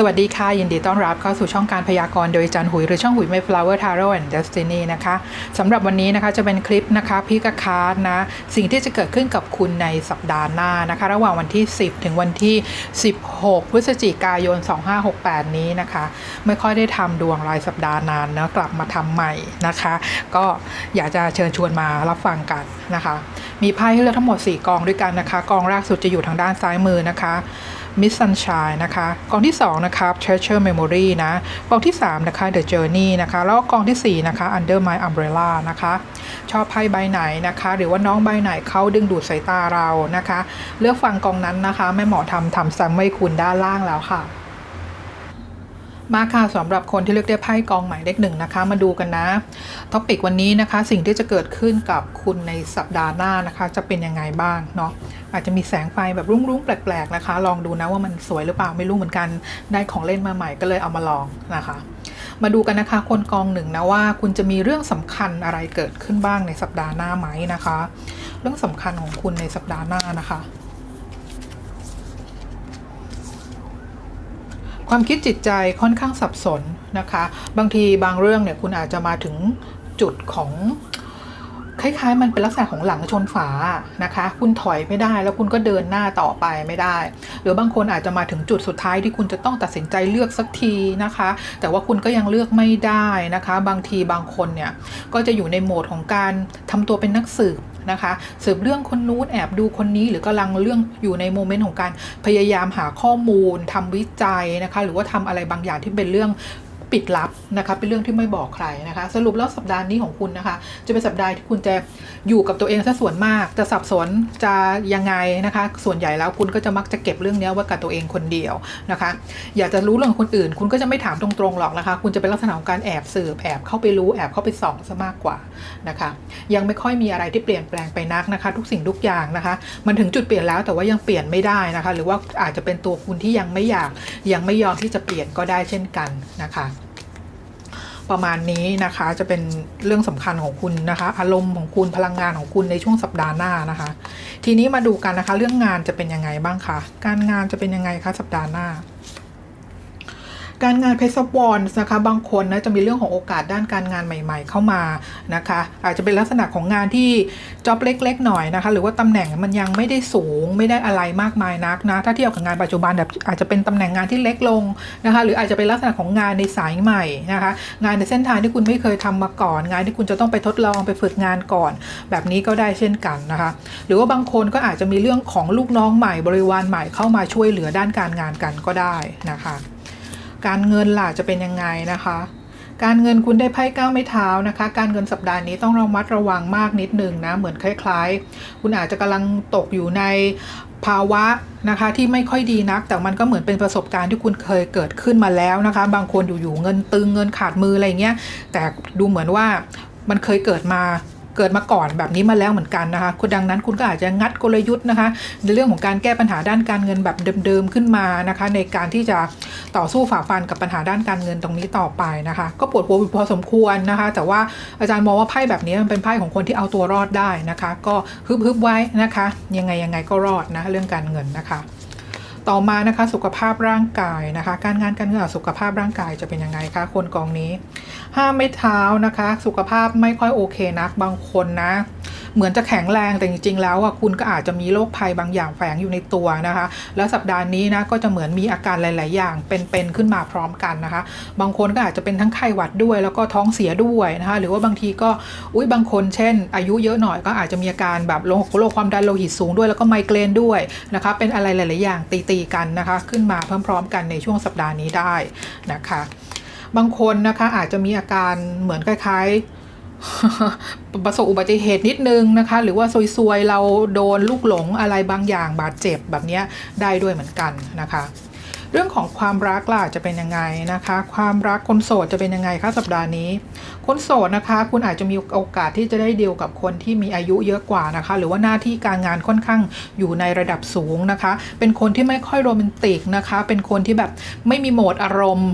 สวัสดีค่ะ ยินดีต้อนรับเข้าสู่ช่องการพยากรณ์โดยจันหุย หรือช่องหุย Mayflower Tarot and Destiny นะคะสำหรับวันนี้นะคะจะเป็นคลิปนะคะพิกาคาร์ดนะ สิ่งที่จะเกิดขึ้นกับคุณในสัปดาห์หน้านะคะ ระหว่างวันที่ 10 ถึงวันที่ 16 พฤศจิกายน 2568 นี้นะคะ ไม่ค่อยได้ทำดวงรายสัปดาห์นานเนะกลับมาทำใหม่นะคะ ก็อยากจะเชิญชวนมารับฟังกันนะคะ มีไพ่ให้เลือกทั้งหมด 4 กองด้วยกันนะคะ กองแรกสุดจะอยู่ทางด้านซ้ายมือนะคะ Miss Sunshine นะคะ กองที่ 2 นะครับ Treasure Memory นะ กองที่ 3 นะคะ The Journey นะคะ แล้วกองทีสี่ 4 นะคะ Under My Umbrella นะคะ ชอบไพ่ใบไหนนะคะ หรือว่าน้องใบไหนเขาดึงดูดสายตาเรานะคะ เลือกฟังกองนั้นนะคะแม่หมอทำทำซ้ำไว้คุณด้านล่างแล้วค่ะ มาค่ะสำหรับคนที่เลือกได้ไพ่กองหมายเลขหนึ่งนะคะ มาดูกันนะท็อปิกวันนี้นะคะ สิ่งที่จะเกิดขึ้นกับคุณในสัปดาห์หน้านะคะ จะเป็นยังไงบ้างเนาะอาจจะมีแสงไฟแบบรุ้งๆแปลก ๆนะคะ ลองดูนะว่ามันสวยหรือเปล่าไม่รู้เหมือนกันได้ของเล่นมาใหม่ก็เลยเอามาลองนะคะ มาดูกันนะคะ คนกองหนึ่งนะว่า คุณจะมีเรื่องสำคัญอะไรเกิดขึ้นบ้างในสัปดาห์หน้าไหมนะคะ เรื่องสำคัญของคุณในสัปดาห์หน้านะคะ ความคิดจิตใจค่อนข้างสับสนนะคะ บางทีบางเรื่องเนี่ยคุณอาจจะมาถึงจุดของ คล้ายๆ มันเป็นลักษณะของหลังชนฝานะคะ คุณถอยไม่ได้แล้วคุณก็เดินหน้าต่อไปไม่ได้ หรือบางคนอาจจะมาถึงจุดสุดท้ายที่คุณจะต้องตัดสินใจเลือกสักทีนะคะ แต่ว่าคุณก็ยังเลือกไม่ได้นะคะ บางทีบางคนเนี่ยก็จะอยู่ในโหมดของการทำตัวเป็นนักสืบนะคะสืบเรื่องคนนู้นแอบดูคนนี้หรือกำลังเรื่องอยู่ในโมเมนต์ของการพยายามหาข้อมูลทำวิจัยนะคะ หรือว่าทำอะไรบางอย่างที่เป็นเรื่อง ปิดลับนะคะเป็นเรื่องที่ไม่บอกใครนะคะ สรุปแล้วสัปดาห์นี้ของคุณนะคะ จะเป็นสัปดาห์ที่คุณจะอยู่กับตัวเองซะส่วนมากจะสับสนจะยังไงนะคะ ส่วนใหญ่แล้วคุณก็จะมักจะเก็บเรื่องนี้ไว้กับตัวเองคนเดียวนะคะ อยากจะรู้เรื่องคนอื่น คุณก็จะไม่ถามตรงๆหรอกนะคะ คุณจะเป็นลักษณะของการแอบสืบแอบเข้าไปรู้แอบเข้าไปส่องซะมากกว่านะคะ ยังไม่ค่อยมีอะไรที่เปลี่ยนแปลงไปนักนะคะ ทุกสิ่งทุกอย่างนะคะ มันถึงจุดเปลี่ยนแล้วแต่ว่ายังเปลี่ยนไม่ได้นะคะ หรือว่าอาจจะเป็นตัวคุณที่ยังไม่อยากยังไม่ยอมที่จะเปลี่ยนก็ได้เช่นกันนะคะ ประมาณนี้นะคะ จะเป็นเรื่องสำคัญของคุณนะคะ อารมณ์ของคุณพลังงานของคุณในช่วงสัปดาห์หน้านะคะ ทีนี้มาดูกันนะคะ เรื่องงานจะเป็นยังไงบ้างคะการงานจะเป็นยังไงคะสัปดาห์หน้า การงานเพชรวอนนะคะบางคนนะจะมีเรื่องของโอกาสด้านการงานใหม่ ๆ เข้ามานะคะ อาจจะเป็นลักษณะของงานที่จ็อบเล็ก ๆ หน่อยนะคะ หรือว่าตำแหน่งมันยังไม่ได้สูงไม่ได้อะไรมากมายนักนะถ้าเทียบกับงานปัจจุบันแบบอาจจะเป็นตำแหน่งงานที่เล็กลงนะคะ หรืออาจจะเป็นลักษณะของงานในสายใหม่นะคะ งานในเส้นทางที่คุณไม่เคยทำมาก่อน งานที่คุณจะต้องไปทดลองไปฝึกงานก่อน แบบนี้ก็ได้เช่นกันนะคะ หรือว่าบางคนก็อาจจะมีเรื่องของลูกน้องใหม่บริวารใหม่เข้ามาช่วยเหลือด้านการงานกันก็ได้นะคะ การเงินล่ะจะเป็นยังไงนะคะ การเงินคุณได้ไพ่ก้าวไม่เท้านะคะ การเงินสัปดาห์นี้ต้องระมัดระวังมากนิดนึงนะ เหมือนคล้าย ๆ คุณอาจจะกำลังตกอยู่ในภาวะนะคะที่ไม่ค่อยดีนัก แต่มันก็เหมือนเป็นประสบการณ์ที่คุณเคยเกิดขึ้นมาแล้วนะคะ บางคนอยู่ๆเงินตึงเงินขาดมืออะไรเงี้ยแต่ดูเหมือนว่ามันเคยเกิดมา เกิดมาก่อนแบบนี้มาแล้วเหมือนกันนะคะคุณดังนั้นคุณก็อาจจะงัดกลยุทธ์นะคะ ในเรื่องของการแก้ปัญหาด้านการเงินแบบเดิมๆขึ้นมานะคะ ในการที่จะต่อสู้ฝ่าฟันกับปัญหาด้านการเงินตรงนี้ต่อไปนะคะ ก็ปวดหัวพอสมควรนะคะ แต่ว่าอาจารย์มองว่าไพ่แบบนี้มันเป็นไพ่ของคนที่เอาตัวรอดได้นะคะ ก็ฮึบๆไว้นะคะ ยังไงยังไงก็รอดนะเรื่องการเงินนะคะ ต่อมานะคะสุขภาพร่างกายนะคะ การงานการเงินสุขภาพร่างกายจะเป็นยังไงคะคนกองนี้ห้ามไม่เท้านะคะ สุขภาพไม่ค่อยโอเคนักบางคนนะเหมือนจะแข็งแรงแต่จริงๆ แล้วอะคุณก็อาจจะมีโรคภัยบางอย่างแฝงอยู่ในตัวนะคะ แล้วสัปดาห์นี้นะก็จะเหมือนมีอาการหลาย ๆ อย่างเป็นๆขึ้นมาพร้อมกันนะคะ บางคนก็อาจจะเป็นทั้งไข้หวัดด้วย แล้วก็ท้องเสียด้วยนะคะ หรือว่าบางทีก็อุ้ยบางคนเช่น อายุเยอะหน่อยก็อาจจะมีอาการแบบโรคโรคความดันโลหิตสูงด้วยแล้วก็ไมเกรนด้วยนะคะเป็นอะไรหลาย ๆ อย่างตีๆกันนะคะ ขึ้นมาพร้อม ๆ กันในช่วงสัปดาห์นี้ได้นะคะ บางคนนะคะอาจจะมีอาการเหมือนคล้าย ๆ ประสบอุบัติเหตุนิดนึงนะคะ หรือว่าซวยๆ เราโดนลูกหลงอะไรบางอย่างบาดเจ็บแบบนี้ได้ด้วยเหมือนกันนะคะ เรื่องของความรักล่ะจะเป็นยังไงนะคะ ความรักคนโสดจะเป็นยังไงคะสัปดาห์นี้ คนโสดนะคะ คุณอาจจะมีโอกาสที่จะได้เดียวกับคนที่มีอายุเยอะกว่านะคะ หรือว่าหน้าที่การงานค่อนข้างอยู่ในระดับสูงนะคะ เป็นคนที่ไม่ค่อยโรแมนติกนะคะ เป็นคนที่แบบไม่มีโหมดอารมณ์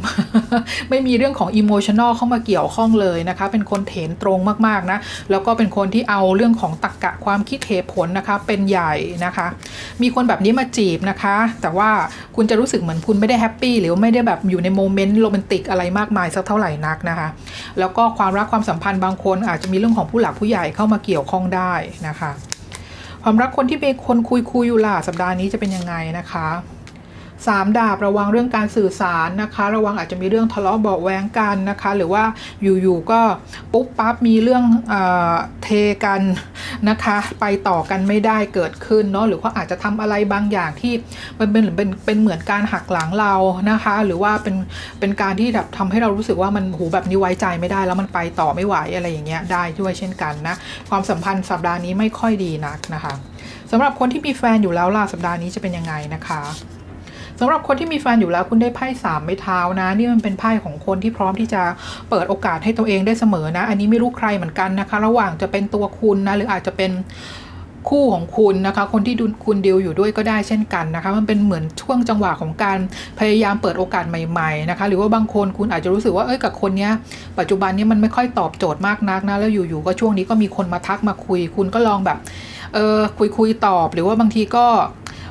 ไม่มีเรื่องของอิโมชันอลเข้ามาเกี่ยวข้องเลยนะคะ เป็นคนเถนตรงมากๆนะ แล้วก็เป็นคนที่เอาเรื่องของตรรกกะความคิดเหตุผลนะคะ เป็นใหญ่นะคะ มีคนแบบนี้มาจีบนะคะ แต่ว่าคุณจะรู้สึกเหมือนคุณไม่ได้แฮปปี้หรือว่าไม่ได้แบบอยู่ในโมเมนต์โรแมนติกอะไรมากมายสักเท่าไหร่นักนะคะ แล้วก็ความรักความสัมพันธ์บางคนอาจจะมีเรื่องของผู้หลักผู้ใหญ่เข้ามาเกี่ยวข้องได้นะคะ ความรักคนที่เป็นคนคุยคุยอยู่ล่ะสัปดาห์นี้จะเป็นยังไงนะคะ สามดาบระวังเรื่องการสื่อสารนะคะ ระวังอาจจะมีเรื่องทะเลาะเบาแวงกันนะคะ หรือว่าอยู่ๆก็ปุ๊บปั๊บมีเรื่องเอเทกันนะคะ ไปต่อกันไม่ได้เกิดขึ้นเนาะหรือว่าอาจจะทำอะไรบางอย่างที่มันเป็นเป็นเป็นเหมือนการหักหลังเรานะคะ หรือว่าเป็นเป็นการที่แบบทำให้เรารู้สึกว่ามันหูแบบนี้ไว้ใจไม่ได้ แล้วมันไปต่อไม่ไหวอะไรอย่างเงี้ยได้ด้วยเช่นกันนะความสัมพันธ์สัปดาห์นี้ไม่ค่อยดีนักนะคะสำหรับคนที่มีแฟนอยู่แล้วล่ะสัปดาห์นี้จะเป็นยังไงนะคะ สำหรับคนที่มีแฟนอยู่แล้วคุณได้ไพ่สามไม้เท้านะ นี่มันเป็นไพ่ของคนที่พร้อมที่จะเปิดโอกาสให้ตัวเองได้เสมอนะ อันนี้ไม่รู้ใครเหมือนกันนะคะ ระหว่างจะเป็นตัวคุณนะหรืออาจจะเป็นคู่ของคุณนะคะ คนที่ดูคุณดีลอยู่ด้วยก็ได้เช่นกันนะคะ มันเป็นเหมือนช่วงจังหวะของการพยายามเปิดโอกาสใหม่ๆนะคะ หรือว่าบางคนคุณอาจจะรู้สึกว่าเอ้ยกับคนเนี้ยปัจจุบันนี้มันไม่ค่อยตอบโจทย์มากนักนะแล้วอยู่ๆก็ช่วงนี้ก็มีคนมาทักมาคุย คุณก็ลองแบบเออคุยคุยๆตอบ หรือว่าบางทีก็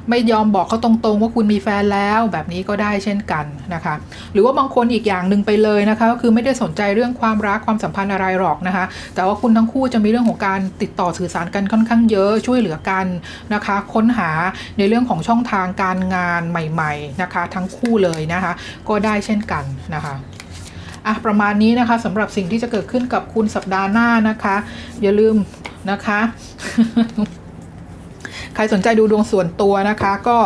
ไม่ยอมบอกเขาตรงๆ ว่าคุณมีแฟนแล้วแบบนี้ก็ได้เช่นกันนะคะ หรือว่าบางคนอีกอย่างหนึ่งไปเลยนะคะก็คือไม่ได้สนใจเรื่องความรักความสัมพันธ์อะไรหรอกนะคะ แต่ว่าคุณทั้งคู่จะมีเรื่องของการติดต่อสื่อสารกันค่อนข้างเยอะช่วยเหลือกันนะคะ ค้นหาในเรื่องของช่องทางการงานใหม่ ๆนะคะ ทั้งคู่เลยนะคะ ก็ได้เช่นกันนะคะอะประมาณนี้นะคะสำหรับสิ่งที่จะเกิดขึ้นกับคุณสัปดาห์หน้านะคะ อย่าลืมนะคะ ใครสนใจดูดวงส่วนตัวนะคะ ก็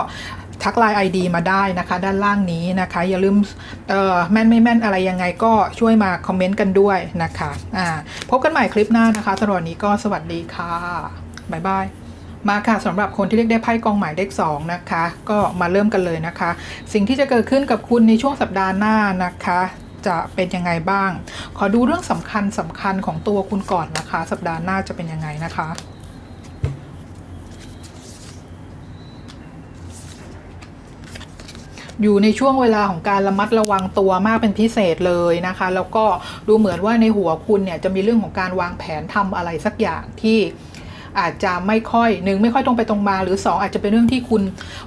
ทักไลน์ ID มาได้นะคะ ด้านล่างนี้นะคะ อย่าลืมเออแม่นไม่แม่นอะไรยังไงก็ช่วยมาคอมเมนต์กันด้วยนะคะอ่าพบกันใหม่คลิปหน้านะคะสำหรับนนี้ก็สวัสดีค่ะบ๊ายบายมาค่ะสำหรับคนที่เรียกได้ไพ่กองหมายเลข2นะคะ ก็มาเริ่มกันเลยนะคะ สิ่งที่จะเกิดขึ้นกับคุณในช่วงสัปดาห์หน้านะคะ จะเป็นยังไงบ้าง ขอดูเรื่องสำคัญสำคัญของตัวคุณก่อนนะคะ สัปดาห์หน้าจะเป็นยังไงนะคะ อยู่ในช่วงเวลาของการระมัดระวังตัวมากเป็นพิเศษเลยนะคะ แล้วก็ดูเหมือนว่าในหัวคุณเนี่ยจะมีเรื่องของการวางแผนทำอะไรสักอย่างที่ อาจจะไม่ค่อยหนึ่งไม่ค่อยตรงไปตรงมา หรือสองอาจจะเป็นเรื่องที่คุณ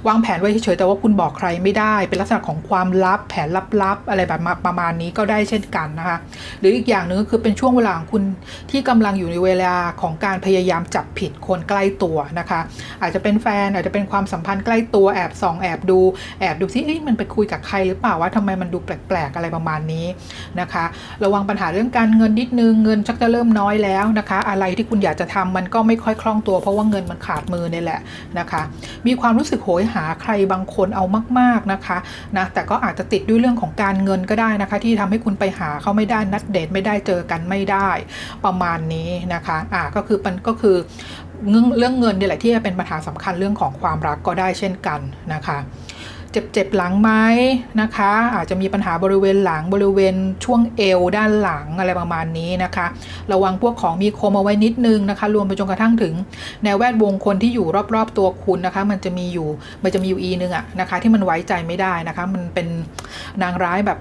วางแผนไว้เฉยๆแต่ว่าคุณบอกใครไม่ได้ เป็นลักษณะของความลับ แผนลับๆอะไรแบบมาประมาณนี้ก็ได้เช่นกันนะคะ หรืออีกอย่างหนึ่งก็คือเป็นช่วงเวลาของคุณที่กำลังอยู่ในเวลาของการพยายามจับผิดคนใกล้ตัวนะคะ อาจจะเป็นแฟนอาจจะเป็นความสัมพันธ์ใกล้ตัวแอบส่องแอบดูแอบดูซิเอ้ยมันไปคุยกับใครหรือเปล่าว่าทำไมมันดูแปลกๆอะไรประมาณนี้นะคะ ระวังปัญหาเรื่องการเงินนิดนึงเงินชักจะเริ่มน้อยแล้วนะคะ อะไรที่คุณอยากจะทำมันก็ไม่ค่อยคล่องตัวเพราะว่าเงินมันขาดมือเนี่ยแหละนะคะ มีความรู้สึกโหยหาใครบางคนเอามาก ๆนะคะนะแต่ก็อาจจะติดด้วยเรื่องของการเงินก็ได้นะคะ ที่ทำให้คุณไปหาเขาไม่ได้นัดเดทไม่ได้เจอกันไม่ได้ประมาณนี้นะคะอ่าก็คือมันก็คือเรื่องเงินเนี่ยแหละที่จะเป็นปัญหาสำคัญเรื่องของความรักก็ได้เช่นกันนะคะ เจ็บเจ็บหลังไหมนะคะ อาจจะมีปัญหาบริเวณหลังบริเวณช่วงเอวด้านหลังอะไรประมาณนี้นะคะ ระวังพวกของมีคมเอาไว้นิดนึงนะคะ รวมไปจนกระทั่งถึงแนวแวดวงคนที่อยู่รอบๆตัวคุณนะคะ มันจะมีอยู่มันจะมีอยู่อีนึงอะนะคะ ที่มันไว้ใจไม่ได้นะคะ มันเป็นนางร้ายแบบ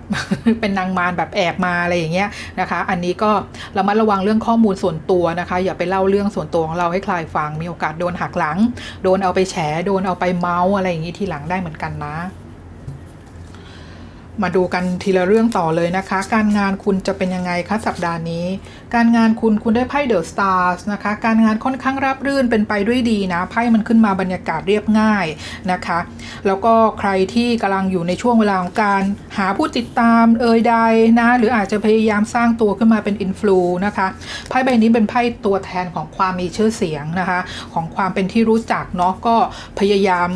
เป็นนางมารแบบแอบมาอะไรอย่างเงี้ยนะคะ อันนี้ก็ระมัดระวังเรื่องข้อมูลส่วนตัวนะคะ อย่าไปเล่าเรื่องส่วนตัวของเราให้ใครฟังมีโอกาสโดนหักหลัง โดนเอาไปแฉโดนเอาไปเมาส์อะไรอย่างงี้ทีหลังได้เหมือนกันนะ มาดูกันทีละเรื่องต่อเลยนะคะ การงานคุณจะเป็นยังไงคะสัปดาห์นี้ การงานคุณคุณได้ไพ่เดอะสตาร์สนะคะ การงานค่อนข้างราบรื่นเป็นไปด้วยดีนะ ไพ่มันขึ้นมาบรรยากาศเรียบง่ายนะคะ แล้วก็ใครที่กำลังอยู่ในช่วงเวลาของการหาผู้ติดตามเอ่ยใดนะ หรืออาจจะพยายามสร้างตัวขึ้นมาเป็นอินฟลูนะคะ ไพ่ใบนี้เป็นไพ่ตัวแทนของความมีชื่อเสียงนะคะ ของความเป็นที่รู้จักเนาะก็พยายาม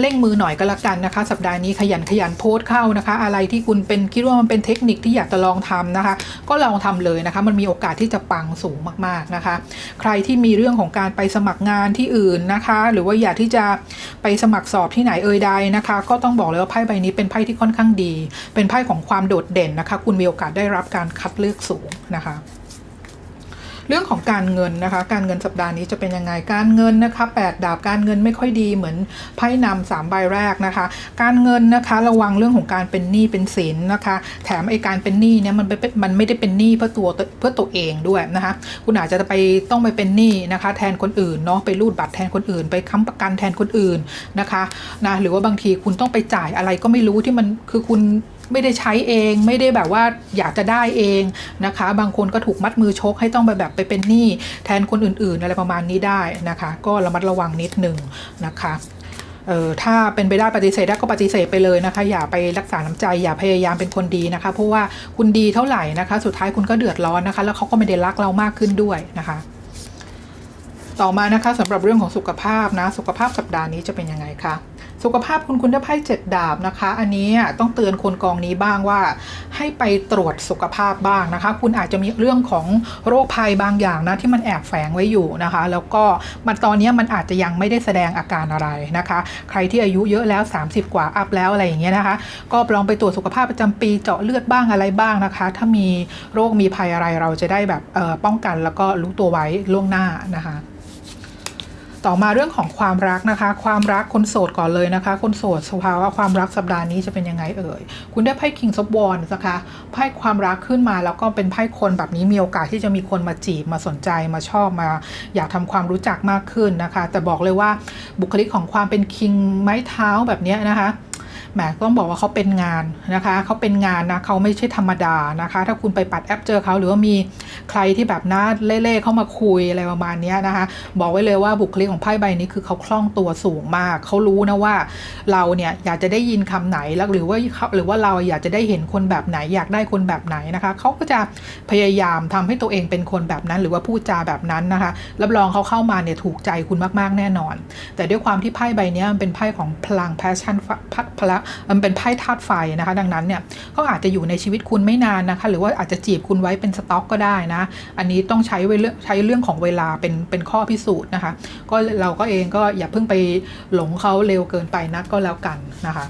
เร่งมือหน่อยก็แล้วกันนะคะ สัปดาห์นี้ขยันขยันโพสต์เข้านะคะ อะไรที่คุณเป็นคิดว่ามันเป็นเทคนิคที่อยากจะลองทำนะคะ ก็ลองทำเลยนะคะ มันมีโอกาสที่จะปังสูงมากๆนะคะ ใครที่มีเรื่องของการไปสมัครงานที่อื่นนะคะ หรือว่าอยากที่จะไปสมัครสอบที่ไหนเอ่ยใดนะคะ ก็ต้องบอกเลยว่าไพ่ใบนี้เป็นไพ่ที่ค่อนข้างดี เป็นไพ่ของความโดดเด่นนะคะ คุณมีโอกาสได้รับการคัดเลือกสูงนะคะ เรื่องของการเงินนะคะ การเงินสัปดาห์นี้จะเป็นยังไงการเงินนะคะแปดดาบการเงินไม่ค่อยดีเหมือนไพ่นำสามใบแรกนะคะ การเงินนะคะระวังเรื่องของการเป็นหนี้เป็นสินนะคะ แถมไอการเป็นหนี้เนี่ยมันเป็นมันไม่ได้เป็นหนี้เพื่อตัวเพื่อตัวเองด้วยนะคะ คุณอาจจะไปต้องไปเป็นหนี้นะคะ แทนคนอื่นเนาะไปรูดบัตรแทนคนอื่น ไปค้ำประกันแทนคนอื่นนะคะนะหรือว่าบางทีคุณต้องไปจ่ายอะไรก็ไม่รู้ที่มันคือคุณ ไม่ได้ใช้เอง ไม่ได้แบบว่าอยากจะได้เองนะคะ บางคนก็ถูกมัดมือชกให้ต้องไปแบบไปเป็นหนี้แทนคนอื่นๆอะไรประมาณนี้ได้นะคะ ก็ระมัดระวังนิดหนึ่งนะคะเออถ้าเป็นไปได้ปฏิเสธได้ก็ปฏิเสธไปเลยนะคะ อย่าไปรักษาน้ำใจอย่าพยายามเป็นคนดีนะคะ เพราะว่าคุณดีเท่าไหร่นะคะ สุดท้ายคุณก็เดือดร้อนนะคะ แล้วเขาก็ไม่ได้รักเรามากขึ้นด้วยนะคะ ต่อมานะคะสำหรับเรื่องของสุขภาพนะ สุขภาพสัปดาห์นี้จะเป็นยังไงคะ สุขภาพคุณคุณได้ไพ่เจ็ดดาบนะคะ อันนี้ต้องเตือนคนกองนี้บ้างว่าให้ไปตรวจสุขภาพบ้างนะคะ คุณอาจจะมีเรื่องของโรคภัยบางอย่างนะที่มันแอบแฝงไว้อยู่นะคะ แล้วก็มันตอนนี้มันอาจจะยังไม่ได้แสดงอาการอะไรนะคะ ใครที่อายุเยอะแล้ว 30 กว่าอัพแล้วอะไรอย่างเงี้ยนะคะ ก็ลองไปตรวจสุขภาพประจำปีเจาะเลือดบ้างอะไรบ้างนะคะ ถ้ามีโรคมีภัยอะไรเราจะได้แบบป้องกันแล้วก็รู้ตัวไว้ล่วงหน้านะคะ ต่อมาเรื่องของความรักนะคะ ความรักคนโสดก่อนเลยนะคะ คนโสดสภาวะความรักสัปดาห์นี้จะเป็นยังไงเอ่ย คุณได้ไพ่คิงซอบวอนนะคะไพ่ความรักขึ้นมาแล้วก็เป็นไพ่คนแบบนี้มีโอกาสที่จะมีคนมาจีบมาสนใจมาชอบมา อยากทำความรู้จักมากขึ้นนะคะ แต่บอกเลยว่าบุคลิกของความเป็นคิงไม้เท้าแบบนี้นะคะ แหมต้องบอกว่าเขาเป็นงานนะคะเขาเป็นงานนะเขาไม่ใช่ธรรมดานะคะ ถ้าคุณไปปัดแอปเจอเขาหรือว่ามีใครที่แบบน่าเล่ๆเข้ามาคุยอะไรประมาณนี้นะคะ บอกไว้เลยว่าบุคลิกของไพ่ใบนี้คือเขาคล่องตัวสูงมากเขารู้นะว่าเราเนี่ยอยากจะได้ยินคำไหนแล้วหรือว่าหรือว่าเราอยากจะได้เห็นคนแบบไหน อยากได้คนแบบไหนนะคะเขาก็จะพยายามทำให้ตัวเองเป็นคนแบบนั้น หรือว่าพูดจาแบบนั้นนะคะรับรองเขาเข้ามาเนี่ยถูกใจคุณมากๆแน่นอน แต่ด้วยความที่ไพ่ใบนี้มันเป็นไพ่ของพลัง passion พัพละมันเป็นไพ่ธาตุไฟนะคะ ดังนั้นเนี่ยก็อาจจะอยู่ในชีวิตคุณไม่นานนะคะ หรือว่าอาจจะจีบคุณไว้เป็นสต็อกก็ได้นะ อันนี้ต้องใช้เวลาใช้เรื่องของเวลาเป็นเป็นข้อพิสูจน์นะคะ ก็เราก็เองก็อย่าเพิ่งไปหลงเขาเร็วเกินไปนัดก็แล้วกันนะคะ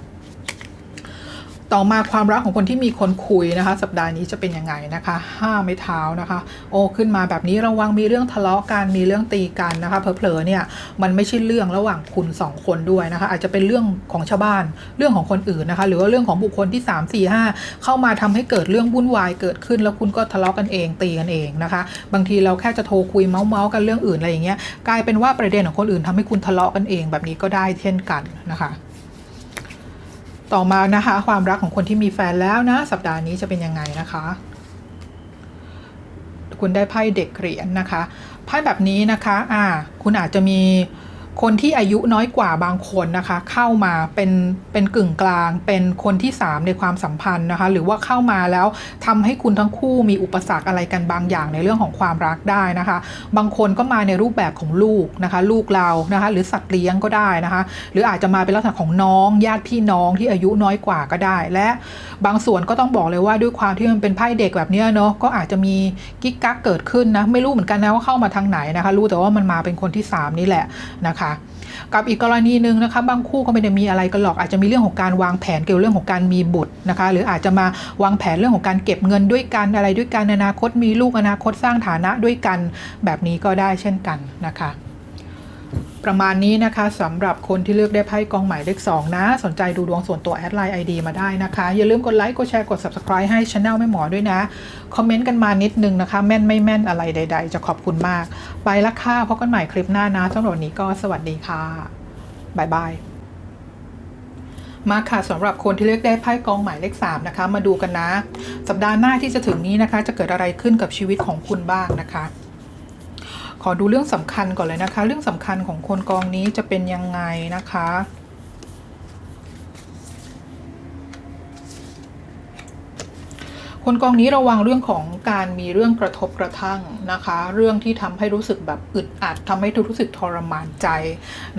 ต่อมาความรักของคนที่มีคนคุยนะคะ สัปดาห์นี้จะเป็นยังไงนะคะห้าไม้เท้านะคะ โอ้ขึ้นมาแบบนี้ระวังมีเรื่องทะเลาะกันมีเรื่องตีกันนะคะเผลอๆเนี่ยมันไม่ใช่เรื่องระหว่างคุณสองคนด้วยนะคะ อาจจะเป็นเรื่องของชาวบ้านเรื่องของคนอื่นนะคะ หรือว่าเรื่องของบุคคลที่ 3 4 5 เข้ามาทำให้เกิดเรื่องวุ่นวายเกิดขึ้น แล้วคุณก็ทะเลาะกันเองตีกันเองนะคะ บางทีเราแค่จะโทรคุยเมาส์เมากันเรื่องอื่นอะไรอย่างเงี้ยกลายเป็นว่าประเด็นของคนอื่นทำให้คุณทะเลาะกันเองแบบนี้ก็ได้เช่นกันนะคะ ต่อมานะคะ ความรักของคนที่มีแฟนแล้วนะ สัปดาห์นี้จะเป็นยังไงนะคะ คุณได้ไพ่เด็กเหรียญนะคะไพ่แบบนี้นะคะ อ่า คุณอาจจะมี คนที่อายุน้อยกว่าบางคนนะคะ เข้ามาเป็นเป็นกึ่งกลาง เป็นคนที่ 3 ในความสัมพันธ์นะคะ หรือว่าเข้ามาแล้วทำให้คุณทั้งคู่มีอุปสรรคอะไรกันบางอย่างในเรื่องของความรักได้นะคะ บางคนก็มาในรูปแบบของลูกนะคะ ลูกเรานะคะ หรือสัตว์เลี้ยงก็ได้นะคะ หรืออาจจะมาเป็นลักษณะของน้องญาติพี่น้องที่อายุน้อยกว่าก็ได้ และบางส่วนก็ต้องบอกเลยว่าด้วยความที่มันเป็นไพ่เด็กแบบนี้เนาะก็อาจจะมีกิ๊กกักเกิดขึ้นนะไม่รู้เหมือนกันนะว่าเข้ามาทางไหนนะคะ รู้แต่ว่ามันมาเป็นคนที่ 3 นี่แหละนะคะกับอีกกรณีหนึ่งนะคะบางคู่ก็ไม่ได้มีอะไรกันหรอกอาจจะมีเรื่องของการวางแผนเกี่ยวกับเรื่องของการมีบุตรนะคะ หรืออาจจะมาวางแผนเรื่องของการเก็บเงินด้วยกันอะไรด้วยกันอนาคตมีลูกอนาคตสร้างฐานะด้วยกันแบบนี้ก็ได้เช่นกันนะคะ ประมาณนี้นะคะสำหรับคนที่เลือกได้ไพ่กองหมายเลข2นะ สนใจดูดวงส่วนตัวแอดไลน์ ID มาได้นะคะ อย่าลืมกดไลค์กดแชร์กด subscribe ให้ช anel แม่หมอด้วยนะ คอมเมนต์กันมานิดนึงนะคะ แม่นไม่แม่นอะไรใด ๆ จะขอบคุณมาก ไปละค่ะพบกันใหม่คลิปหน้านะสำหรับวันนี้ก็สวัสดีค่ะบายบายมาค่ะสำหรับคนที่เลือกได้ไพ่กองหมายเลข3นะคะ มาดูกันนะ สัปดาห์หน้าที่จะถึงนี้นะคะ จะเกิดอะไรขึ้นกับชีวิตของคุณบ้างนะคะ ขอดูเรื่องสำคัญก่อนเลยนะคะ เรื่องสำคัญของคนกองนี้จะเป็นยังไงนะคะ คนกองนี้ระวังเรื่องของการมีเรื่องกระทบกระทั่งนะคะ เรื่องที่ทำให้รู้สึกแบบอึดอัดทำให้รู้สึกทรมานใจ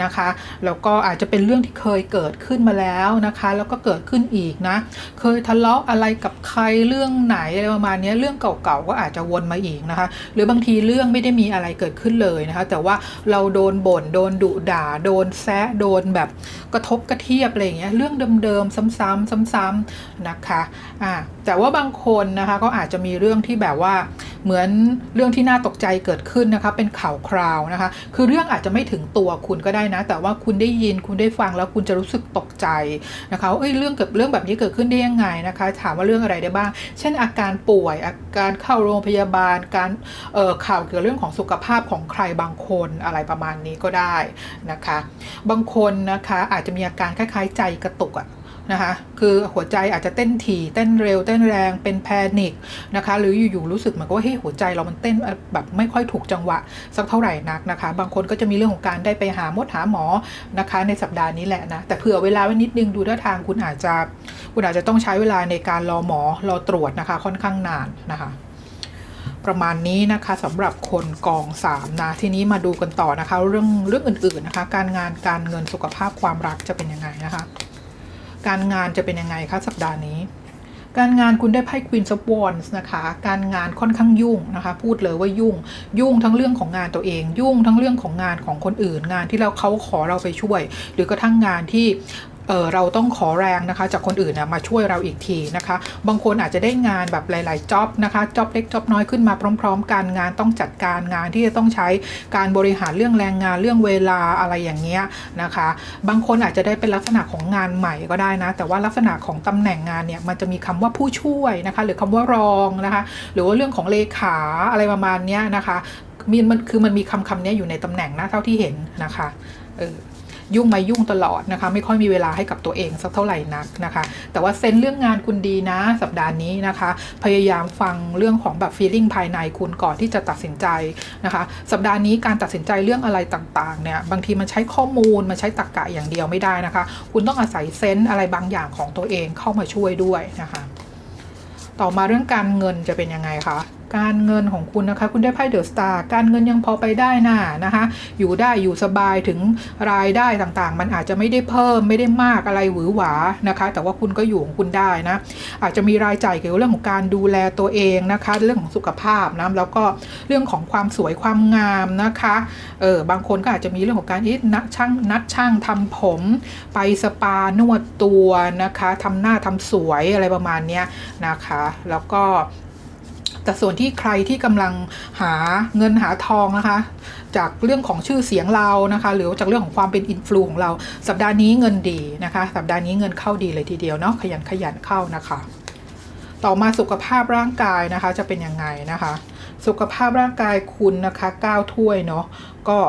นะคะ แล้วก็อาจจะเป็นเรื่องที่เคยเกิดขึ้นมาแล้วนะคะ แล้วก็เกิดขึ้นอีกนะ เคยทะเลาะอะไรกับใครเรื่องไหนอะไรประมาณนี้เรื่องเก่าๆก็อาจจะวนมาอีกนะคะ หรือบางทีเรื่องไม่ได้มีอะไรเกิดขึ้นเลยนะคะ แต่ว่าเราโดนบ่นโดนดุด่าโดนแซะโดนแบบกระทบกระเทียบอะไรอย่างเงี้ยเรื่องเดิมๆซ้ำๆซ้ำๆนะคะอ่าแต่ว่าบางคนนะคะก็อาจจะมีเรื่องที่แบบว่าเหมือนเรื่องที่น่าตกใจเกิดขึ้นนะคะ เป็นข่าวคราวนะคะ คือเรื่องอาจจะไม่ถึงตัวคุณก็ได้นะ แต่ว่าคุณได้ยินคุณได้ฟังแล้วคุณจะรู้สึกตกใจนะคะเอ้ยเรื่องเกิดเรื่องแบบนี้เกิดขึ้นได้ยังไงนะคะ ถามว่าเรื่องอะไรได้บ้าง เช่น อาการป่วยอาการเข้าโรงพยาบาล การเอ่อข่าวเกี่ยวกับเรื่องของสุขภาพของใครบางคนอะไรประมาณนี้ก็ได้นะคะ บางคนนะคะอาจจะมีอาการคล้ายๆใจกระตุกอะนะคะคือหัวใจอาจจะเต้นถี่เต้นเร็วเต้นแรงเป็นแพนิคนะคะหรืออยู่ๆรู้สึกเหมือนกับว่าเฮ้ยหัวใจเรามันเต้นแบบไม่ค่อยถูกจังหวะสักเท่าไหร่นักนะคะ บางคนก็จะมีเรื่องของการได้ไปหามดหาหมอนะคะ ในสัปดาห์นี้แหละนะแต่เผื่อเวลาไว้นิดนึงดูท่าทางคุณอาจจะคุณอาจจะต้องใช้เวลาในการรอหมอรอตรวจนะคะ ค่อนข้างนานนะคะ ประมาณนี้นะคะสำหรับคนกอง 3 นะ ทีนี้มาดูกันต่อนะคะ เรื่องเรื่องอื่นๆนะคะ การงานการเงินสุขภาพความรักจะเป็นยังไงนะคะ การงานจะเป็นยังไงคะสัปดาห์นี้ การงานคุณได้ไพ่ Queen of Wands นะคะ การงานค่อนข้างยุ่งนะคะ พูดเลยว่ายุ่ง ยุ่งทั้งเรื่องของงานตัวเอง ยุ่งทั้งเรื่องของงานของคนอื่น งานที่เราเขาขอเราไปช่วย หรือกระทั่งงานที่ เออเราต้องขอแรงนะคะ จากคนอื่นนะมาช่วยเราอีกทีนะคะ บางคนอาจจะได้งานแบบหลายๆจ็อบนะคะจ็อบเล็กจ็อบน้อยขึ้นมาพร้อม ๆ กันงานต้องจัดการงานที่จะต้องใช้การบริหารเรื่องแรงงานเรื่องเวลาอะไรอย่างเงี้ยนะคะ บางคนอาจจะได้เป็นลักษณะของงานใหม่ก็ได้นะ แต่ว่าลักษณะของตำแหน่งงานเนี่ยมันจะมีคำว่าผู้ช่วยนะคะ หรือคำว่ารองนะคะ หรือว่าเรื่องของเลขาอะไรประมาณเนี้ยนะคะมีมันคือมันมีคำคำนี้อยู่ในตำแหน่งนะเท่าที่เห็นนะคะเออ ยุ่งไหมยุ่งตลอดนะคะ ไม่ค่อยมีเวลาให้กับตัวเองสักเท่าไหร่นักนะคะ แต่ว่าเซนเรื่องงานคุณดีนะ สัปดาห์นี้นะคะ พยายามฟังเรื่องของแบบ feeling ภายในคุณก่อนที่จะตัดสินใจนะคะ สัปดาห์นี้การตัดสินใจเรื่องอะไรต่างๆเนี่ยบางทีมันใช้ข้อมูลมันใช้ตรรกกะอย่างเดียวไม่ได้นะคะ คุณต้องอาศัยเซนอะไรบางอย่างของตัวเองเข้ามาช่วยด้วยนะคะ ต่อมาเรื่องการเงินจะเป็นยังไงคะ การเงินของคุณนะคะ คุณได้ไพ่เดอะสตาร์การเงินยังพอไปได้น่ะนะคะ อยู่ได้อยู่สบายถึงรายได้ต่างๆ มันอาจจะไม่ได้เพิ่มไม่ได้มากอะไรหวือหวานะคะ แต่ว่าคุณก็อยู่ของคุณได้นะ อาจจะมีรายจ่ายเกี่ยวกับเรื่องของการดูแลตัวเองนะคะ เรื่องของสุขภาพนะแล้วก็เรื่องของความสวยความงามนะคะเออบางคนก็อาจจะมีเรื่องของการนัดช่างนัดช่างทำผมไปสปานวดตัวนะคะทำหน้าทำสวยอะไรประมาณนี้นะคะ แล้วก็ แต่ส่วนที่ใครที่กำลังหาเงินหาทองนะคะ จากเรื่องของชื่อเสียงเรานะคะ หรือจากเรื่องของความเป็นอินฟลูของเรา สัปดาห์นี้เงินดีนะคะ สัปดาห์นี้เงินเข้าดีเลยทีเดียวเนาะขยันขยันเข้านะคะ ต่อมาสุขภาพร่างกายนะคะ จะเป็นยังไงนะคะ สุขภาพร่างกายคุณนะคะ9ถ้วยเนาะก็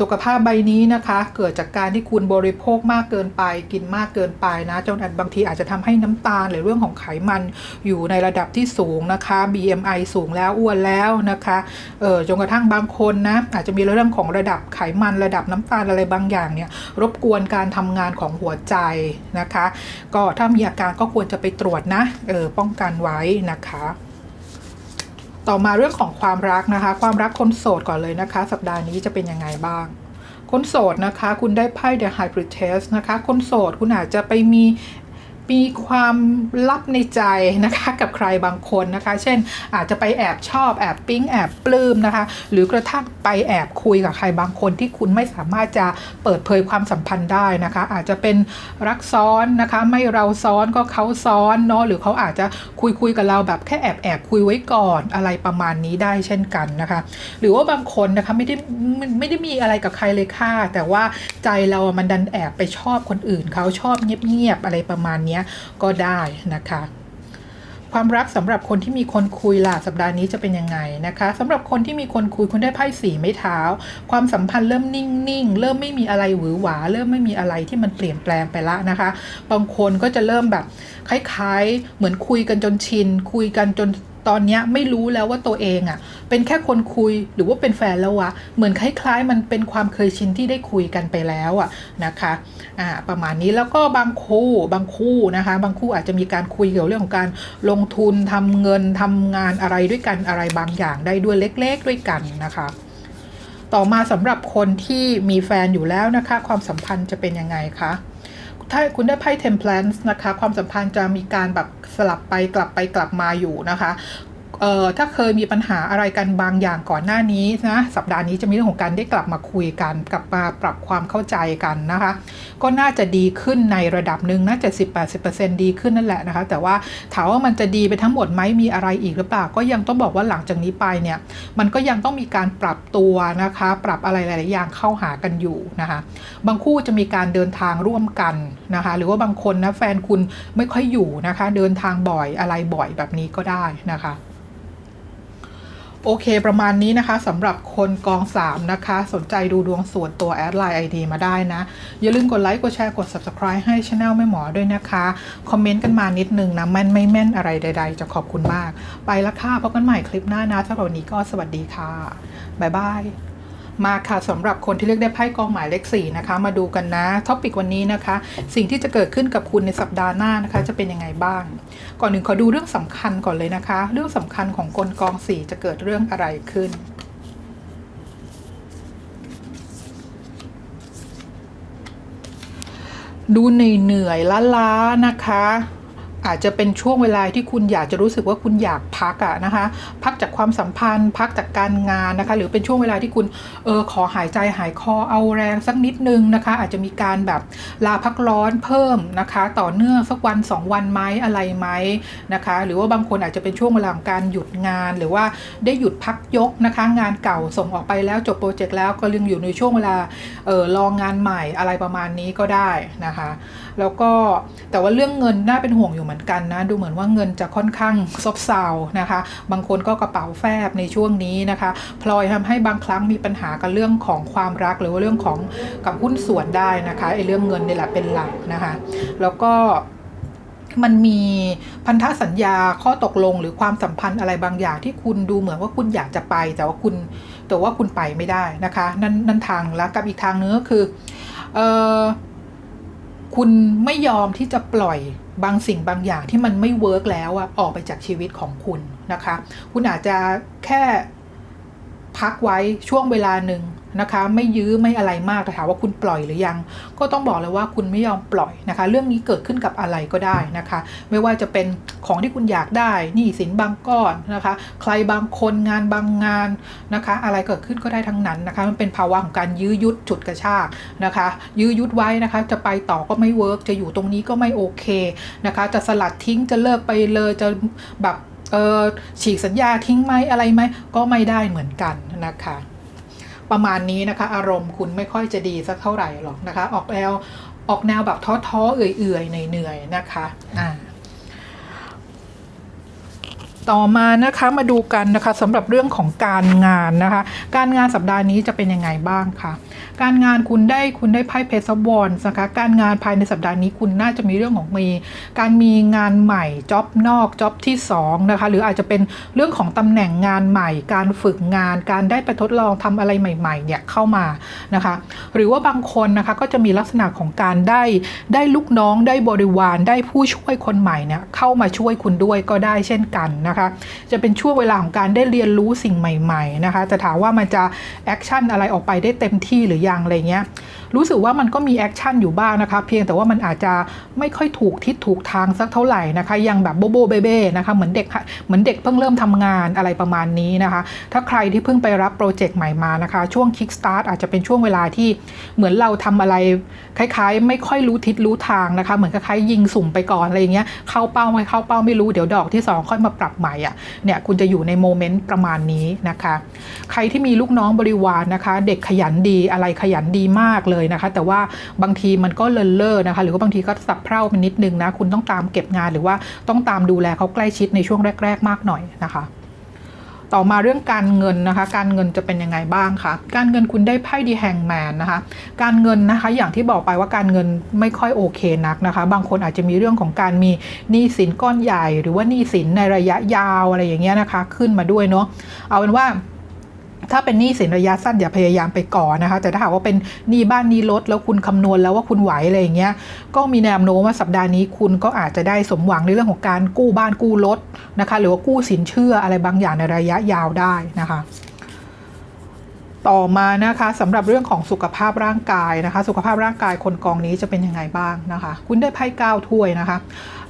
สุขภาพใบนี้นะคะ เกิดจากการที่คุณบริโภคมากเกินไป กินมากเกินไปนะจนอาจบางทีอาจจะทำให้น้ำตาลหรือเรื่องของไขมันอยู่ในระดับที่สูงนะคะ BMI สูงแล้วอ้วนแล้วนะคะเออจนกระทั่งบางคนนะอาจจะมีเรื่องของระดับไขมันระดับน้ำตาลอะไรบางอย่างเนี่ยรบกวนการทำงานของหัวใจนะคะ ก็ถ้ามีอาการก็ควรจะไปตรวจนะเออป้องกันไว้นะคะ ต่อมาเรื่องของความรักนะคะ ความรักคนโสดก่อนเลยนะคะ สัปดาห์นี้จะเป็นยังไงบ้าง คนโสดนะคะ คุณได้ไพ่ The High Priestess นะคะ คนโสดคุณอาจจะไปมี มีความลับในใจนะคะกับใครบางคนนะคะ เช่นอาจจะไปแอบชอบแอบปิ๊งแอบปลื้มนะคะ หรือกระทั่งไปแอบคุยกับใครบางคนที่คุณไม่สามารถจะเปิดเผยความสัมพันธ์ได้นะคะ อาจจะเป็นรักซ้อนนะคะ ไม่เราซ้อนก็เขาซ้อนเนาะหรือเขาอาจจะคุยคุยกับเราแบบแค่แอบแอบคุยไว้ก่อนอะไรประมาณนี้ได้เช่นกันนะคะ หรือว่าบางคนนะคะไม่ได้ไม่ไม่ได้มีอะไรกับใครเลยค่ะ แต่ว่าใจเราอะมันดันแอบไปชอบคนอื่นเขาชอบเงียบๆอะไรประมาณเนี้ยก็ได้นะคะความรักสำหรับคนที่มีคนคุยล่ะสัปดาห์นี้จะเป็นยังไงนะคะสำหรับคนที่มีคนคุยคุณได้ไพ่สีไม้เท้า ความสัมพันธ์เริ่มนิ่งๆเริ่มไม่มีอะไรหวือหวา เริ่มไม่มีอะไรที่มันเปลี่ยนแปลงไปละนะคะ บางคนก็จะเริ่มแบบคล้ายๆ เหมือนคุยกันจนชิน คุยกันจน ตอนนี้ไม่รู้แล้วว่าตัวเองอะ่ะ เป็นแค่คนคุยหรือว่าเป็นแฟนแล้ววะ เหมือนคล้ายๆ มันเป็นความเคยชินที่ได้คุยกันไปแล้วอะนะคะอ่าประมาณนี้แล้วก็บางคู่บางคู่นะคะ บางคู่อาจจะมีการคุยเกี่ยวกับเรื่องของการลงทุนทำเงินทำงานอะไรด้วยกันอะไรบางอย่างได้ด้วยเล็ก ๆ ด้วยกันนะคะต่อมาสำหรับคนที่มีแฟนอยู่แล้วนะคะ ความสัมพันธ์จะเป็นยังไงคะ ถ้าคุณได้ไพ่ Temperance นะคะ ความสัมพันธ์จะมีการแบบสลับไปกลับไปกลับมาอยู่นะคะ เอ่อถ้าเคยมีปัญหาอะไรกันบางอย่างก่อนหน้านี้นะสัปดาห์นี้จะมีเรื่องของการได้กลับมาคุยกันกลับมาปรับความเข้าใจกันนะคะ ก็น่าจะดีขึ้นในระดับหนึ่งนะ70-80%ดีขึ้นนั่นแหละนะคะ แต่ว่าถามว่ามันจะดีไปทั้งหมดไหมมีอะไรอีกหรือเปล่า ก็ยังต้องบอกว่าหลังจากนี้ไปเนี่ยมันก็ยังต้องมีการปรับตัวนะคะ ปรับอะไรหลาย ๆ อย่างเข้าหากันอยู่นะคะ บางคู่จะมีการเดินทางร่วมกันนะคะ หรือว่าบางคนนะแฟนคุณไม่ค่อยอยู่นะคะ เดินทางบ่อยอะไรบ่อยแบบนี้ก็ได้นะคะ โอเคประมาณนี้นะคะสำหรับคนกอง 3 นะคะ สนใจดูดวงส่วนตัวแอดไลน์ ID มาได้นะ อย่าลืมกดไลค์กดแชร์กด Subscribe ให้ช anel ไม่หมอด้วยนะคะ คอมเมนต์กันมานิดนึงนะแม่นไม่แม่นอะไรใด ๆ จะขอบคุณมาก ไปละค่ะพบกันใหม่คลิปหน้านะสำหรับวันนี้ก็สวัสดีค่ะ บ๊ายบาย มาค่ะสำหรับคนที่เลือกได้ไพ่กองหมายเลข4นะคะ มาดูกันนะท็อปิกวันนี้นะคะ สิ่งที่จะเกิดขึ้นกับคุณในสัปดาห์หน้านะคะ จะเป็นยังไงบ้าง ก่อนหนึ่งขอดูเรื่องสำคัญก่อนเลยนะคะ เรื่องสำคัญของกลกอง4จะเกิดเรื่องอะไรขึ้นดูเหนื่อยล้าๆนะคะ อาจจะเป็นช่วงเวลาที่คุณอยากจะรู้สึกว่าคุณอยากพักอะนะคะ พักจากความสัมพันธ์ พักจากการงานนะคะ หรือเป็นช่วงเวลาที่คุณเออขอหายใจหายคอเอาแรงสักนิดนึงนะคะ อาจจะมีการแบบลาพักร้อนเพิ่มนะคะ ต่อเนื่องสักวันสองวันไหมอะไรไหมนะคะ หรือว่าบางคนอาจจะเป็นช่วงเวลาของการหยุดงานหรือว่าได้หยุดพักยกนะคะ งานเก่าส่งออกไปแล้วจบโปรเจกต์แล้วก็ยังอยู่ในช่วงเวลาเออลองงานใหม่อะไรประมาณนี้ก็ได้นะคะ แล้วก็แต่ว่าเรื่องเงินน่าเป็นห่วงอยู่มือนกันนะ ดูเหมือนว่าเงินจะค่อนข้างซบเซานะคะ บางคนก็กระเป๋าแฟบในช่วงนี้นะคะ พลอยทำให้บางครั้งมีปัญหากับเรื่องของความรักหรือว่าเรื่องของกับหุ้นส่วนได้นะคะไอ้เรื่องเงินนี่แหละเป็นหลักนะคะ แล้วก็มันมีพันธสัญญาข้อตกลงหรือความสัมพันธ์อะไรบางอย่างที่คุณดูเหมือนว่าคุณอยากจะไป แต่ว่าคุณแต่ว่าคุณไปไม่ได้นะคะ นั่นนั่นทางแล้วกับอีกทางนึงก็คือเออคุณไม่ยอมที่จะปล่อย บางสิ่งบางอย่างที่มันไม่เวิร์กแล้วอะออกไปจากชีวิตของคุณนะคะ คุณอาจจะแค่พักไว้ช่วงเวลาหนึ่ง นะคะ ไม่ยื้อไม่อะไรมากแต่ถามว่าคุณปล่อยหรือยัง ก็ต้องบอกเลยว่าคุณไม่ยอมปล่อยนะคะ เรื่องนี้เกิดขึ้นกับอะไรก็ได้นะคะ ไม่ว่าจะเป็นของที่คุณอยากได้นี้สินบางก้อนนะคะ ใครบางคนงานบางงานนะคะ อะไรเกิดขึ้นก็ได้ทั้งนั้นนะคะ มันเป็นภาวะของการยื้อยุดฉุดกระชากนะคะ ยื้อยุดไว้นะคะ จะไปต่อก็ไม่เวิร์กจะอยู่ตรงนี้ก็ไม่โอเคนะคะ จะสลัดทิ้งจะเลิกไปเลยจะแบบฉีกสัญญาทิ้งไหมอะไรไหมก็ไม่ได้เหมือนกันนะคะ ประมาณนี้นะคะ อารมณ์คุณไม่ค่อยจะดีสักเท่าไหร่หรอกนะคะ ออกแนวออกแนวแบบท้อๆเอื่อยๆเหนื่อยๆนะคะอ่าต่อมานะคะมาดูกันนะคะสำหรับเรื่องของการงานนะคะ การงานสัปดาห์นี้จะเป็นยังไงบ้างคะ การงานคุณได้คุณได้ไพ่เพชรบอลนะคะการงานภายในสัปดาห์นี้คุณน่าจะมีเรื่องของมีการมีงานใหม่จ็อบนอกจ็อบที่2นะคะหรืออาจจะเป็นเรื่องของตำแหน่งงานใหม่ การฝึกงาน การได้ไปทดลองทำอะไรใหม่ๆเนี่ยเข้ามานะคะหรือว่าบางคนนะคะก็จะมีลักษณะของการได้ได้ลูกน้องได้บริวารได้ผู้ช่วยคนใหม่เนี่ยเข้ามาช่วยคุณด้วยก็ได้เช่นกันนะคะจะเป็นช่วงเวลาของการได้เรียนรู้สิ่งใหม่ๆนะคะจะถามว่ามันจะแอคชั่นอะไรออกไปได้เต็มที่หรือยังอะไรเงี้ย รู้สึกว่ามันก็มีแอคชั่นอยู่บ้างนะคะเพียงแต่ว่ามันอาจจะไม่ค่อยถูกทิศถูกทางสักเท่าไหร่นะคะยังแบบโบโบเบเบ้นะคะเหมือนเด็กเหมือนเด็กเพิ่งเริ่มทำงานอะไรประมาณนี้นะคะ ถ้าใครที่เพิ่งไปรับโปรเจกต์ใหม่มานะคะ ช่วง Kickstart อาจจะเป็นช่วงเวลาที่เหมือนเราทำอะไรคล้ายๆ ไม่ค่อยรู้ทิศรู้ทางนะคะ เหมือนคล้ายๆยิงสุ่มไปก่อนอะไรอย่างเงี้ยเข้าเป้าไม่เข้าเป้าไม่รู้เดี๋ยวดอกที่ 2 ค่อยมาปรับใหม่อะเนี่ยคุณจะอยู่ในโมเมนต์ประมาณนี้นะคะ ใครที่มีลูกน้องบริวารนะคะ เด็กขยันดีอะไรขยันดีมากเลยนะคะ แต่ว่าบางทีมันก็เลินเล่อนะคะ หรือว่าบางทีก็สับเพร่าไปนิดนึงนะ คุณต้องตามเก็บงานหรือว่าต้องตามดูแลเขาใกล้ชิดในช่วงแรก ๆ มากหน่อยนะคะต่อมาเรื่องการเงินนะคะ การเงินจะเป็นยังไงบ้างคะการเงินคุณได้ไพ่ดีแฮงแมนนะคะ การเงินนะคะอย่างที่บอกไปว่าการเงินไม่ค่อยโอเคนักนะคะ บางคนอาจจะมีเรื่องของการมีหนี้สินก้อนใหญ่ หรือว่าหนี้สินในระยะยาวอะไรอย่างเงี้ยนะคะ ขึ้นมาด้วยเนาะเอาเป็นว่า ถ้าเป็นหนี้สินระยะสั้นอย่าพยายามไปก่อนนะคะ แต่ถ้าหากว่าเป็นหนี้บ้านหนี้รถแล้วคุณคำนวณแล้วว่าคุณไหวอะไรอย่างเงี้ย ก็มีแนวโน้มว่าสัปดาห์นี้คุณก็อาจจะได้สมหวังในเรื่องของการกู้บ้านกู้รถนะคะ หรือว่ากู้สินเชื่ออะไรบางอย่างในระยะยาวได้นะคะ ต่อมานะคะสำหรับเรื่องของสุขภาพร่างกายนะคะ สุขภาพร่างกายคนกองนี้จะเป็นยังไงบ้างนะคะ คุณได้ไพ่เก้าถ้วยนะคะ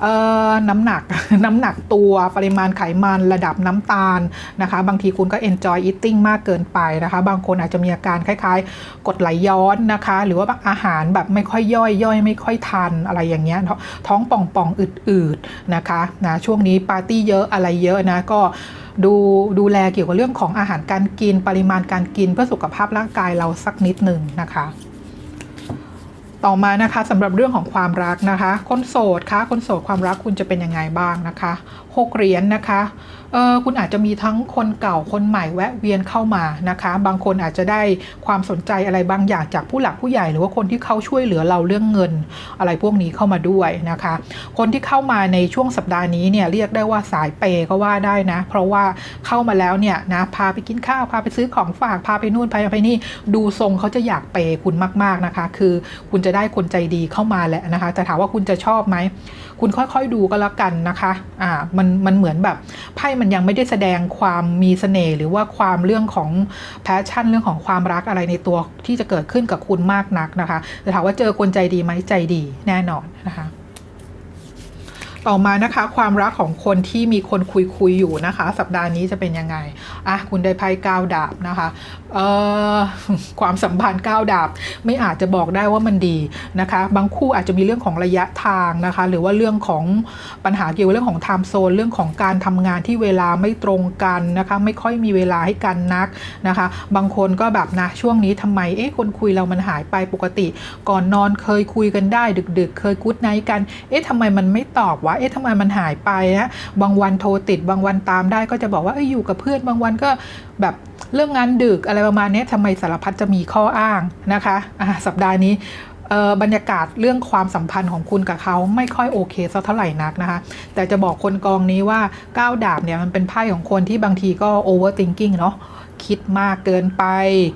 เอ่อน้ำหนักน้ำหนักตัวปริมาณไขมันระดับน้ำตาลนะคะ บางทีคุณก็ enjoy eating มากเกินไปนะคะ บางคนอาจจะมีอาการคล้ายๆ กดไหลย้อนนะคะ หรือว่าบางอาหารแบบไม่ค่อยย่อยย่อยไม่ค่อยทันอะไรอย่างเงี้ยท้องป่องป่องๆอืดๆนะคะนะช่วงนี้ปาร์ตี้เยอะอะไรเยอะนะก็ ดูดูแลเกี่ยวกับเรื่องของอาหารการกิน ปริมาณการกินเพื่อสุขภาพร่างกายเราสักนิดหนึ่งนะคะ ต่อมานะคะสำหรับเรื่องของความรักนะคะ คนโสดคะคนโสดความรักคุณจะเป็นยังไงบ้างนะคะหกเหรียญนะคะเออคุณอาจจะมีทั้งคนเก่าคนใหม่แวะเวียนเข้ามานะคะ บางคนอาจจะได้ความสนใจอะไรบางอย่างจากผู้หลักผู้ใหญ่หรือว่าคนที่เขาช่วยเหลือเราเรื่องเงินอะไรพวกนี้เข้ามาด้วยนะคะ คนที่เข้ามาในช่วงสัปดาห์นี้เนี่ยเรียกได้ว่าสายเปย์ก็ว่าได้นะ เพราะว่าเข้ามาแล้วเนี่ยนะพาไปกินข้าวพาไปซื้อของฝากพาไปนู่นพาไปนี่ดูทรงเขาจะอยากเปย์คุณมากๆนะคะ คือคุณจะได้คนใจดีเข้ามาแหละนะคะแต่ถามว่าคุณจะชอบไหมคุณค่อยๆดูก็แล้วกันนะคะอ่ามันมันเหมือนแบบไพ่มันยังไม่ได้แสดงความมีเสน่ห์หรือว่าความเรื่องของแพชชั่นเรื่องของความรักอะไรในตัวที่จะเกิดขึ้นกับคุณมากนักนะคะแต่ถามว่าเจอคนใจดีไหมใจดีแน่นอนนะคะ ต่อมานะคะความรักของคนที่มีคนคุยคุยอยู่นะคะ สัปดาห์นี้จะเป็นยังไงอะคุณได้ไพ่ก้าวดาบนะคะเอ่อความสัมพันธ์ก้าวดาบไม่อาจจะบอกได้ว่ามันดีนะคะ บางคู่อาจจะมีเรื่องของระยะทางนะคะ หรือว่าเรื่องของปัญหาเกี่ยวกับเรื่องของไทม์โซนเรื่องของการทำงานที่เวลาไม่ตรงกันนะคะ ไม่ค่อยมีเวลาให้กันนักนะคะ บางคนก็แบบนะช่วงนี้ทำไมเอ๊ะคนคุยเรามันหายไปปกติ ก่อนนอนเคยคุยกันได้ ดึก ๆ เคยกู๊ดไนท์กัน เอ๊ะทำไมมันไม่ตอบวะเอ๊ะทำไมมันหายไปนะบางวันโทรติดบางวันตามได้ก็จะบอกว่าเอ้ยอยู่กับเพื่อนบางวันก็แบบเรื่องงานดึกอะไรประมาณนี้ทำไมสารพัดจะมีข้ออ้างนะคะอะสัปดาห์นี้เอ่อบรรยากาศเรื่องความสัมพันธ์ของคุณกับเขาไม่ค่อยโอเคสักเท่าไหร่นักนะคะ แต่จะบอกคนกองนี้ว่าก้าวดาบเนี่ยมันเป็นไพ่ของคนที่บางทีก็ overthinking เนาะ คิดมากเกินไป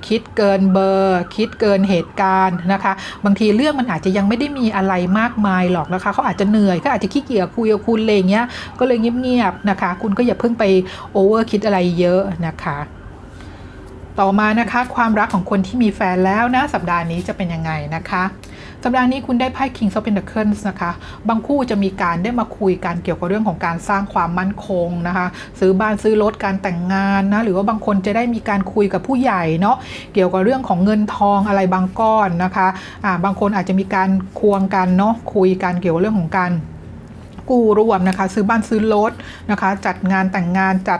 คิดเกินเบอร์ คิดเกินเหตุการณ์นะคะ บางทีเรื่องมันอาจจะยังไม่ได้มีอะไรมากมายหรอกนะคะเขาอาจจะเหนื่อยเขาอาจจะขี้เกียจคุยกับคุณอะไรเงี้ยก็เลยเงียบๆนะคะ คุณก็อย่าเพิ่งไปโอเวอร์คิดอะไรเยอะนะคะต่อมานะคะความรักของคนที่มีแฟนแล้วนะสัปดาห์นี้จะเป็นยังไงนะคะ สัปดาห์นี้คุณได้ไพ่ King of Pentacles นะคะ บางคู่จะมีการได้มาคุยกันเกี่ยวกับเรื่องของการสร้างความมั่นคงนะคะ ซื้อบ้านซื้อรถการแต่งงานนะ หรือว่าบางคนจะได้มีการคุยกับผู้ใหญ่เนาะ เกี่ยวกับเรื่องของเงินทองอะไรบางก้อนนะคะ อ่า บางคนอาจจะมีการควงกันเนาะ คุยกันเกี่ยวกับเรื่องของการ กู้ร่วมนะคะ ซื้อบ้านซื้อรถนะคะ จัดงานแต่งงานจัด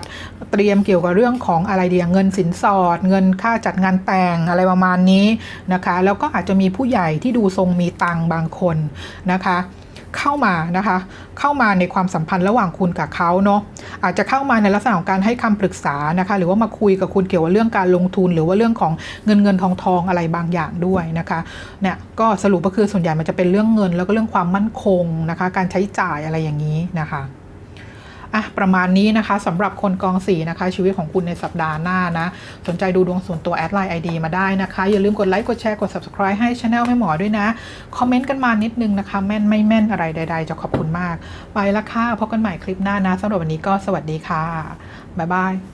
เตรียมเกี่ยวกับเรื่องของอะไรเดียเงินสินสอด เงินค่าจัดงานแต่งอะไรประมาณนี้นะคะ แล้วก็อาจจะมีผู้ใหญ่ที่ดูทรงมีตังบางคนนะคะ เข้ามานะคะ เข้ามาในความสัมพันธ์ระหว่างคุณกับเขาเนาะอาจจะเข้ามาในลักษณะของการให้คำปรึกษานะคะ หรือว่ามาคุยกับคุณเกี่ยวกับเรื่องการลงทุน หรือว่าเรื่องของเงินเงินทองทองอะไรบางอย่างด้วยนะคะเนี่ยก็สรุปก็คือส่วนใหญ่มันจะเป็นเรื่องเงิน แล้วก็เรื่องความมั่นคงนะคะ การใช้จ่ายอะไรอย่างนี้นะคะ อะประมาณนี้นะคะสำหรับคนกองสีนะคะ ชีวิตของคุณในสัปดาห์หน้านะ สนใจดูดวงส่วนตัวแอดไลน์ไอดีมาได้นะคะ อย่าลืมกดไลค์กดแชร์กด subscribe ให้ช anel แม่หมอด้วยนะ คอมเมนต์กันมานิดนึงนะคะ แม่นไม่แม่นอะไรใด ๆ จะขอบคุณมาก ไปละค่ะพบกันใหม่คลิปหน้านะสำหรับวันนี้ก็สวัสดีค่ะบ๊ายบาย